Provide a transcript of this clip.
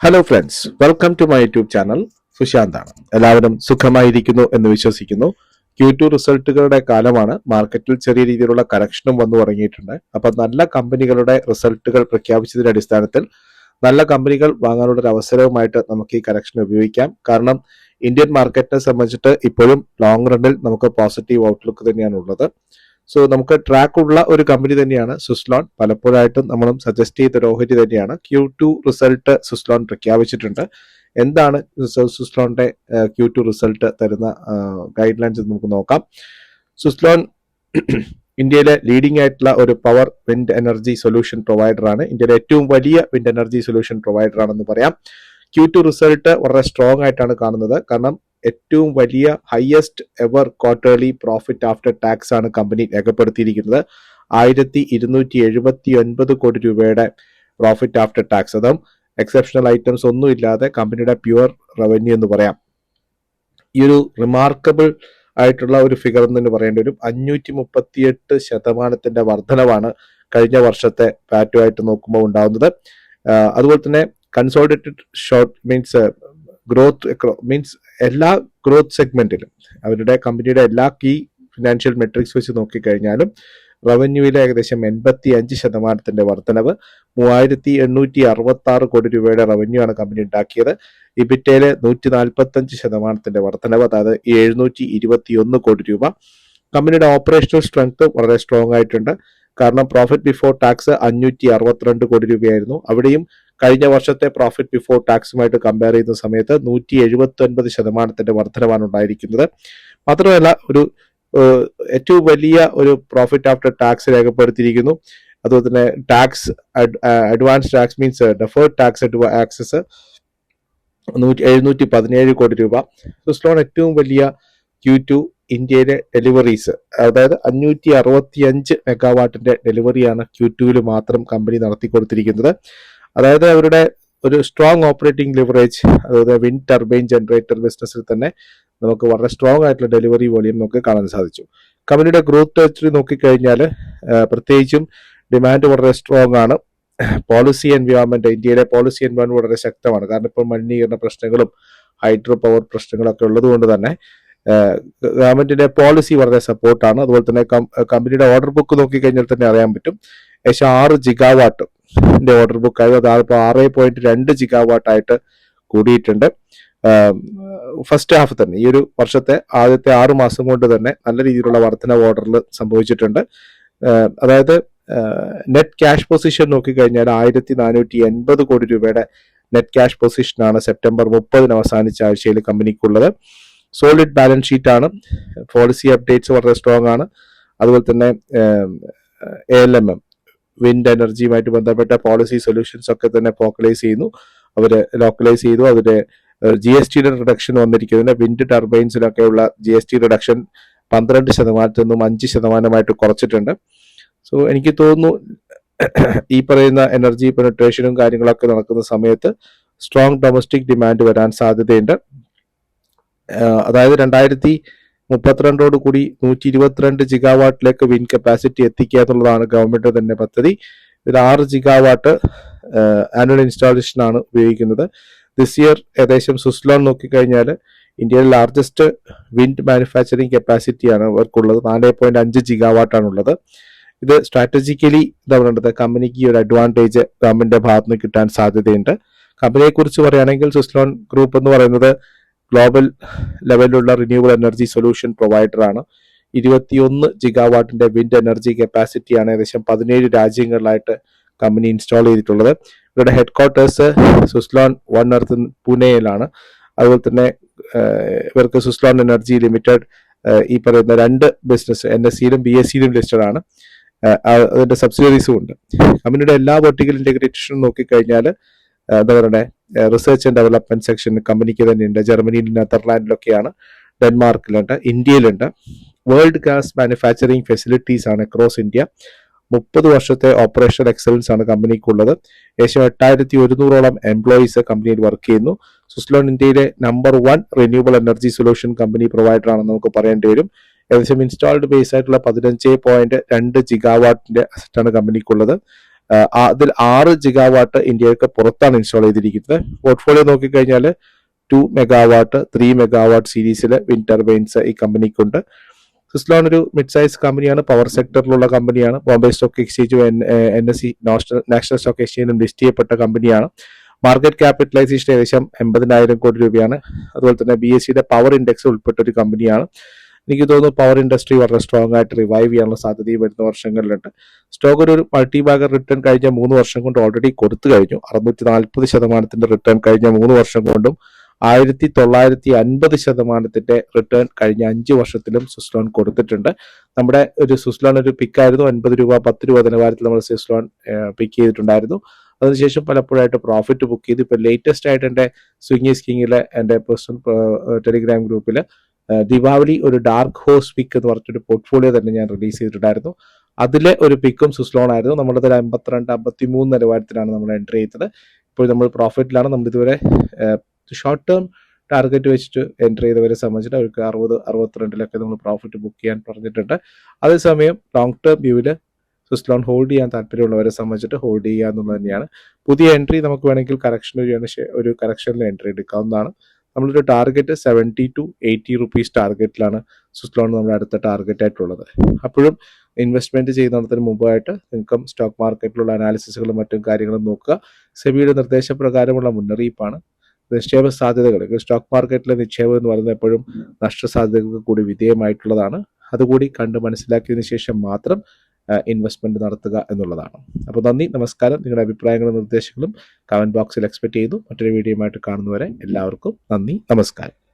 Hello friends welcome to my YouTube channel സുശാന്താണ്. എല്ലാവരും സുഖമായിരിക്കുന്നു എന്ന് വിശ്വസിക്കുന്നു. ക്യൂ ടു റിസൾട്ടുകളുടെ കാലമാണ്. മാർക്കറ്റിൽ ചെറിയ രീതിയിലുള്ള കറക്ഷനും വന്നു തുടങ്ങിയിട്ടുണ്ട്. അപ്പൊ നല്ല കമ്പനികളുടെ റിസൾട്ടുകൾ പ്രഖ്യാപിച്ചതിന്റെ അടിസ്ഥാനത്തിൽ നല്ല കമ്പനികൾ വാങ്ങാനുള്ള ഒരു അവസരവുമായിട്ട് നമുക്ക് ഈ കറക്ഷൻ ഉപയോഗിക്കാം. കാരണം ഇന്ത്യൻ മാർക്കറ്റിനെ സംബന്ധിച്ചിട്ട് ഇപ്പോഴും ലോങ് റണ്ണിൽ നമുക്ക് പോസിറ്റീവ് ഔട്ട്ലുക്ക് തന്നെയാണ് ഉള്ളത്. സോ നമുക്ക് ട്രാക്ക് ഉള്ള ഒരു കമ്പനി തന്നെയാണ് സുസ്ലോൺ പലപ്പോഴായിട്ടും നമ്മളും സജസ്റ്റ് ചെയ്ത ഒരു ഓഹരി തന്നെയാണ്. ക്യൂ ടു റിസൾട്ട് സുസ്ലോൺ പ്രഖ്യാപിച്ചിട്ടുണ്ട്. എന്താണ് സുസ്ലോണിന്റെ ക്യൂ ടു റിസൾട്ട് തരുന്ന ഗൈഡ് ലൈൻസ് നമുക്ക് നോക്കാം. സുസ്ലോൺ ഇന്ത്യയിലെ ലീഡിംഗ് ആയിട്ടുള്ള ഒരു power wind energy solution provider ആണ്. ഇന്ത്യയിലെ ഏറ്റവും വലിയ വിൻഡ് എനർജി സൊല്യൂഷൻ പ്രൊവൈഡർ ആണെന്ന് പറയാം. ക്യൂ ടു റിസൾട്ട് വളരെ സ്ട്രോങ് ആയിട്ടാണ് കാണുന്നത്. കാരണം ഏറ്റവും വലിയ highest ever quarterly profit after tax ആണ് കമ്പനി രേഖപ്പെടുത്തിയിരിക്കുന്നത്. ആയിരത്തി ഇരുന്നൂറ്റി എഴുപത്തി ഒൻപത് കോടി രൂപയുടെ പ്രോഫിറ്റ് ആഫ്റ്റർ ടാക്സ് അതും എക്സെപ്ഷണൽ ഐറ്റംസ് ഒന്നും ഇല്ലാതെ കമ്പനിയുടെ പ്യുവർ റവന്യൂ എന്ന് പറയാം. ഈ ഒരു റിമാർക്കബിൾ ആയിട്ടുള്ള ഒരു ഫിഗർ എന്ന് തന്നെ പറയേണ്ടി വരും. അഞ്ഞൂറ്റി മുപ്പത്തിയെട്ട് ശതമാനത്തിന്റെ വർധനവാണ് കഴിഞ്ഞ വർഷത്തെ പാറ്റുമായിട്ട് നോക്കുമ്പോൾ ഉണ്ടാകുന്നത് അതുപോലെ തന്നെ consolidated short means growth means എല്ലാ ഗ്രോത്ത് സെഗ്മെന്റിലും അവരുടെ കമ്പനിയുടെ എല്ലാ കീ ഫിനാൻഷ്യൽ മെട്രിക്സ് വെച്ച് നോക്കിക്കഴിഞ്ഞാലും റവന്യൂവിലെ ഏകദേശം എൺപത്തി അഞ്ച് ശതമാനത്തിന്റെ വർധനവ് മൂവായിരത്തി എണ്ണൂറ്റി അറുപത്തി ആറ് കോടി രൂപയുടെ റവന്യൂ ആണ് കമ്പനി ഉണ്ടാക്കിയത്. ഇബിറ്റയിലെ നൂറ്റി നാൽപ്പത്തി അഞ്ച് ശതമാനത്തിന്റെ വർധനവ് അതായത് എഴുന്നൂറ്റി ഇരുപത്തി ഒന്ന് കോടി രൂപ. കമ്പനിയുടെ ഓപ്പറേഷണൽ സ്ട്രെങ്ത് വളരെ സ്ട്രോങ് ആയിട്ടുണ്ട്. കാരണം പ്രോഫിറ്റ് ബിഫോർ ടാക്സ് അഞ്ഞൂറ്റി അറുപത്തിരണ്ട് കോടി രൂപയായിരുന്നു. അവിടെയും കഴിഞ്ഞ വർഷത്തെ പ്രോഫിറ്റ് ബിഫോർ ടാക്സുമായിട്ട് കമ്പയർ ചെയ്യുന്ന സമയത്ത് നൂറ്റി എഴുപത്തി ഒൻപത് ശതമാനത്തിന്റെ വർധനമാണ് ഉണ്ടായിരിക്കുന്നത്. മാത്രമല്ല ഒരു ഏറ്റവും വലിയ ഒരു പ്രോഫിറ്റ് ആഫ്റ്റർ ടാക്സ് രേഖപ്പെടുത്തിയിരിക്കുന്നു. അതുപോലെ തന്നെ tax advance tax means deferred tax access നൂറ്റി എഴുന്നൂറ്റി പതിനേഴ് കോടി രൂപ. സുസ്ലോൺ ഏറ്റവും വലിയ ക്യൂ ടു ഇന്ത്യയിലെ ഡെലിവറീസ് അതായത് അഞ്ഞൂറ്റി അറുപത്തി അഞ്ച് മെഗാവാട്ടിന്റെ ഡെലിവറിയാണ് ക്യൂ ടുവിൽ മാത്രം കമ്പനി നടത്തിക്കൊടുത്തിരിക്കുന്നത്. അതായത് അവരുടെ ഒരു സ്ട്രോങ് ഓപ്പറേറ്റിംഗ് ലിവറേജ് അതായത് വിൻഡ് ടർബൈൻ ജനറേറ്റർ ബിസിനസ്സിൽ തന്നെ നമുക്ക് വളരെ സ്ട്രോങ് ആയിട്ടുള്ള ഡെലിവറി വോളിയം നമുക്ക് കാണാൻ സാധിച്ചു. കമ്പനിയുടെ ഗ്രോത്ത് ഹിസ്റ്ററി നോക്കിക്കഴിഞ്ഞാൽ പ്രത്യേകിച്ചും ഡിമാൻഡ് വളരെ സ്ട്രോങ് ആണ്. പോളിസി എൻവയോൺമെന്റ് ഇന്ത്യയിലെ പോളിസി എൻവയോൺമെന്റ് വളരെ ശക്തമാണ്. കാരണം ഇപ്പോൾ മലിനീകരണ പ്രശ്നങ്ങളും ഹൈഡ്രോ പവർ പ്രശ്നങ്ങളൊക്കെ ഉള്ളത് കൊണ്ട് തന്നെ ഗവൺമെന്റിന്റെ പോളിസി വളരെ സപ്പോർട്ടാണ് അതുപോലെ തന്നെ കമ്പനിയുടെ ഓർഡർ ബുക്ക് നോക്കിക്കഴിഞ്ഞാൽ തന്നെ അറിയാൻ പറ്റും. ഏകദേശം ആറ് ജിഗാവാട്ട് ഓർഡർ ബുക്ക് ആയത് അതിപ്പോൾ ആറ് പോയിന്റ് രണ്ട് ജിഗാവാട്ട് ആയിട്ട് കൂടിയിട്ടുണ്ട്. ഫസ്റ്റ് ഹാഫ് തന്നെ ഈ ഒരു വർഷത്തെ ആദ്യത്തെ ആറു മാസം കൊണ്ട് തന്നെ നല്ല രീതിയിലുള്ള വർധന ഓർഡറിൽ സംഭവിച്ചിട്ടുണ്ട്. അതായത് നെറ്റ് ക്യാഷ് പൊസിഷൻ നോക്കിക്കഴിഞ്ഞാൽ ആയിരത്തി നാനൂറ്റി എൺപത് കോടി രൂപയുടെ നെറ്റ് ക്യാഷ് പൊസിഷനാണ് സെപ്റ്റംബർ മുപ്പതിന് അവസാനിച്ച ആഴ്ചയിൽ കമ്പനിക്കുള്ളത്. സോളിഡ് ബാലൻസ് ഷീറ്റ് ആണ്. പോളിസി അപ്ഡേറ്റ്സ് വളരെ സ്ട്രോങ് ആണ്. അതുപോലെ തന്നെ A L M M. Wind എനർജിയുമായിട്ട് ബന്ധപ്പെട്ട പോളിസി സൊല്യൂഷൻസ് ഒക്കെ തന്നെ ഫോക്കലൈസ് ചെയ്യുന്നു. അവർ ലോക്കലൈസ് ചെയ്തു. അതിന്റെ ജി എസ് ടിയുടെ റിഡക്ഷൻ വന്നിരിക്കുന്നതിന് വിൻഡ് ടർബൈൻസിനൊക്കെയുള്ള ജി എസ് ടി റിഡക്ഷൻ പന്ത്രണ്ട് ശതമാനത്തിൽ നിന്നും അഞ്ച് ശതമാനമായിട്ട് കുറച്ചിട്ടുണ്ട്. സോ എനിക്ക് തോന്നുന്നു ഈ പറയുന്ന എനർജി പെനട്രേഷനും കാര്യങ്ങളൊക്കെ നടക്കുന്ന സമയത്ത് സ്ട്രോങ് ഡൊമസ്റ്റിക് ഡിമാൻഡ് വരാൻ സാധ്യതയുണ്ട്. അതായത് രണ്ടായിരത്തി മുപ്പത്തിരണ്ടോട് കൂടി നൂറ്റി ഇരുപത്തിരണ്ട് ജിഗാവാട്ടിലേക്ക് വിൻ കപ്പാസിറ്റി എത്തിക്കുക എന്നുള്ളതാണ് ഗവൺമെന്റ് തന്നെ പദ്ധതി. ഇതിൽ ആറ് ജിഗാവാട്ട് ആനുവൽ ഇൻസ്റ്റാളേഷൻ ആണ് ഉപയോഗിക്കുന്നത്. ദിസ് ഇയർ ഏകദേശം സുസ്ലോൺ നോക്കിക്കഴിഞ്ഞാൽ ഇന്ത്യയിലെ ലാർജസ്റ്റ് വിൻഡ് മാനുഫാക്ചറിങ് കപ്പാസിറ്റിയാണ് അവർക്കുള്ളത്. നാല് പോയിന്റ് അഞ്ച് ജിഗാവാട്ടാണ് ഉള്ളത് ഇത് സ്ട്രാറ്റജിക്കലി എന്താ പറയുന്നത് കമ്പനിക്ക് ഒരു അഡ്വാന്റേജ് ഗവൺമെന്റിന്റെ ഭാഗത്തുനിന്ന് കിട്ടാൻ സാധ്യതയുണ്ട്. കമ്പനിയെ കുറിച്ച് പറയുകയാണെങ്കിൽ സുസ്ലോൺ ഗ്രൂപ്പ് എന്ന് പറയുന്നത് ഗ്ലോബൽ ലെവലിലുള്ള റിന്യൂവബിൾ എനർജി സൊല്യൂഷൻ പ്രൊവൈഡർ ആണ്. ഇരുപത്തിയൊന്ന് ജിഗാവാട്ടിന്റെ വിൻഡ് എനർജി കപ്പാസിറ്റിയാണ് ഏകദേശം പതിനേഴ് രാജ്യങ്ങളിലായിട്ട് കമ്പനി ഇൻസ്റ്റാൾ ചെയ്തിട്ടുള്ളത്. ഇവരുടെ headquarters Suzlon one earth പൂനെയിലാണ്. അതുപോലെ തന്നെ ഇവർക്ക് സുസ്ലോൺ എനർജി ലിമിറ്റഡ് ഈ പറയുന്ന രണ്ട് ബിസിനസ് എൻ എസ് സിയിലും ബി എസ് സിയിലും ലിസ്റ്റഡ് ആണ്. അതിന്റെ സബ്സിഡറീസും ഉണ്ട്. കമ്പനിയുടെ എല്ലാ വെർട്ടിക്കൽ ഇന്റഗ്രേഷനും നോക്കിക്കഴിഞ്ഞാൽ എന്താ പറയുക റിസർച്ച് ആൻഡ് ഡെവലപ്മെന്റ് സെക്ഷൻ കമ്പനിക്ക് തന്നെയുണ്ട്. ജർമ്മനിയിലും നെതർലാൻഡിലൊക്കെയാണ് ഡെൻമാർക്കിലുണ്ട് ഇന്ത്യയിലുണ്ട്. വേൾഡ് ഗ്യാസ് മാനുഫാക്ചറിങ് ഫെസിലിറ്റീസ് ആണ് അക്രോസ് ഇന്ത്യ മുപ്പത് വർഷത്തെ ഓപ്പറേഷണൽ എക്സലൻസ് ആണ് കമ്പനിക്കുള്ളത്. ഏകദേശം എട്ടായിരത്തി ഒരുന്നൂറോളം എംപ്ലോയീസ് കമ്പനിയിൽ വർക്ക് ചെയ്യുന്നു. സുസ്ലോൺ ഇന്ത്യയിലെ number one renewable energy solution company provider ആണെന്ന് നമുക്ക് പറയേണ്ടി വരും. ഏകദേശം ഇൻസ്റ്റാൾഡ് ബേസ് ആയിട്ടുള്ള പതിനഞ്ച് പോയിന്റ് രണ്ട് ജിഗാവാട്ടിന്റെ അസറ്റാണ് കമ്പനിക്കുള്ളത്. അതിൽ ആറ് ജിഗാവാട്ട് ഇന്ത്യയ്ക്ക് പുറത്താണ് ഇൻസ്റ്റാൾ ചെയ്തിരിക്കുന്നത്. പോർട്ട്ഫോളിയോ നോക്കിക്കഴിഞ്ഞാൽ ടു മെഗാവാട്ട് ത്രീ മെഗാവാട്ട് സീരീസിലെ വിൻ ടർബൈൻസ് ഈ കമ്പനിക്കുണ്ട്. സിസ്ലോൺ ഒരു മിഡ് സൈസ് കമ്പനിയാണ്. പവർ സെക്ടറിലുള്ള കമ്പനിയാണ് Bombay stock exchange N S C national stock എക്സ്ചേഞ്ചിലും list ചെയ്യപ്പെട്ട കമ്പനിയാണ്. മാർക്കറ്റ് ക്യാപിറ്റലൈസേഷൻ ഏകദേശം എൺപതിനായിരം കോടി രൂപയാണ്. അതുപോലെ തന്നെ ബി എസ് സിയുടെ പവർ ഇൻഡെക്സ് ഉൾപ്പെട്ട ഒരു കമ്പനിയാണ്. എനിക്ക് തോന്നുന്നു പവർ ഇൻഡസ്ട്രി വളരെ സ്ട്രോങ് ആയിട്ട് റിവൈവ് ചെയ്യാനുള്ള സാധ്യതയും വരുന്ന വർഷങ്ങളിലുണ്ട്. സ്റ്റോക്ക് ഒരു മൾട്ടി ബാഗർ റിട്ടേൺ കഴിഞ്ഞ മൂന്ന് വർഷം കൊണ്ട് ഓൾറെഡി കൊടുത്തു കഴിഞ്ഞു. അറുന്നൂറ്റി നാൽപ്പത് ശതമാനത്തിന്റെ റിട്ടേൺ കഴിഞ്ഞ മൂന്ന് വർഷം കൊണ്ടും ആയിരത്തി തൊള്ളായിരത്തി അൻപത് ശതമാനത്തിന്റെ റിട്ടേൺ കഴിഞ്ഞ അഞ്ച് വർഷത്തിലും സുസ്ലോൺ കൊടുത്തിട്ടുണ്ട്. നമ്മുടെ ഒരു സുസ്ലോൺ ഒരു പിക്കായിരുന്നു അൻപത് രൂപ പത്ത് രൂപ നിലവാരത്തിൽ നമ്മൾ സുസ്ലോൺ പിക്ക് ചെയ്തിട്ടുണ്ടായിരുന്നു. അതിനുശേഷം പലപ്പോഴായിട്ട് പ്രോഫിറ്റ് ബുക്ക് ചെയ്ത്. ഇപ്പൊ ലേറ്റസ്റ്റ് ആയിട്ട് എന്റെ സ്വിംഗി സ്കിങ്ങിലെ എന്റെ പേഴ്സണൽ ടെലിഗ്രാം ഗ്രൂപ്പിൽ ദീപാവലി ഒരു ഡാർക്ക് ഹോസ് പിക്ക് എന്ന് പറഞ്ഞൊരു പോർട്ട്ഫോളിയോ തന്നെ ഞാൻ റിലീസ് ചെയ്തിട്ടുണ്ടായിരുന്നു. അതിലെ ഒരു പിക്കും സുസ്ലോൺ ആയിരുന്നു. നമ്മളതിൽ അമ്പത്തിരണ്ട് അമ്പത്തി മൂന്ന് നിലവാരത്തിലാണ് നമ്മൾ എൻട്രി ചെയ്തത്. ഇപ്പോൾ നമ്മൾ പ്രോഫിറ്റിലാണ് നമ്മൾ ഇതുവരെ ഷോർട്ട് ടേം ടാർഗറ്റ് വെച്ചിട്ട് എൻട്രി ചെയ്തവരെ സംബന്ധിച്ചിട്ട് അവർക്ക് അറുപത് അറുപത്തിരണ്ടിലൊക്കെ നമ്മൾ പ്രോഫിറ്റ് ബുക്ക് ചെയ്യാൻ പറഞ്ഞിട്ടുണ്ട്. അതേസമയം ലോങ് ടേം വ്യൂവിൽ സുസ്ലോൺ ഹോൾഡ് ചെയ്യാൻ താല്പര്യമുള്ളവരെ സംബന്ധിച്ചിട്ട് ഹോൾഡ് ചെയ്യുക എന്നുള്ളത് തന്നെയാണ്. പുതിയ എൻട്രി നമുക്ക് വേണമെങ്കിൽ കറക്ഷൻ ഒരു കറക്ഷനിൽ എൻട്രി എടുക്കാവുന്നതാണ്. നമ്മളൊരു target seventy two eighty rupees ടാർഗറ്റിലാണ് Suzlon നമ്മുടെ അടുത്ത ടാർഗറ്റ് ആയിട്ടുള്ളത്. അപ്പോഴും ഇൻവെസ്റ്റ്മെന്റ് ചെയ്യുന്നതിന് മുമ്പായിട്ട് നിങ്ങൾക്ക് സ്റ്റോക്ക് മാർക്കറ്റിലുള്ള അനാലിസിസുകളും മറ്റും കാര്യങ്ങളും നോക്കുക. സെബിയുടെ നിർദ്ദേശപ്രകാരമുള്ള മുന്നറിയിപ്പാണ്. നിക്ഷേപ സാധ്യതകൾ സ്റ്റോക്ക് മാർക്കറ്റിലെ നിക്ഷേപം എന്ന് പറയുന്നത് എപ്പോഴും നഷ്ടസാധ്യതകൾക്ക് കൂടി വിധേയമായിട്ടുള്ളതാണ്. അതുകൂടി കണ്ട് മനസ്സിലാക്കിയതിന് ശേഷം മാത്രം ഇൻവെസ്റ്റ്മെന്റ് നടത്തുക എന്നുള്ളതാണ്. അപ്പോൾ നന്ദി നമസ്കാരം. നിങ്ങളുടെ അഭിപ്രായങ്ങളും നിർദ്ദേശങ്ങളും കമന്റ് ബോക്സിൽ എക്സ്പെക്ട് ചെയ്തു. മറ്റൊരു വീഡിയോയുമായിട്ട് കാണുന്നവരെ എല്ലാവർക്കും നന്ദി നമസ്കാരം.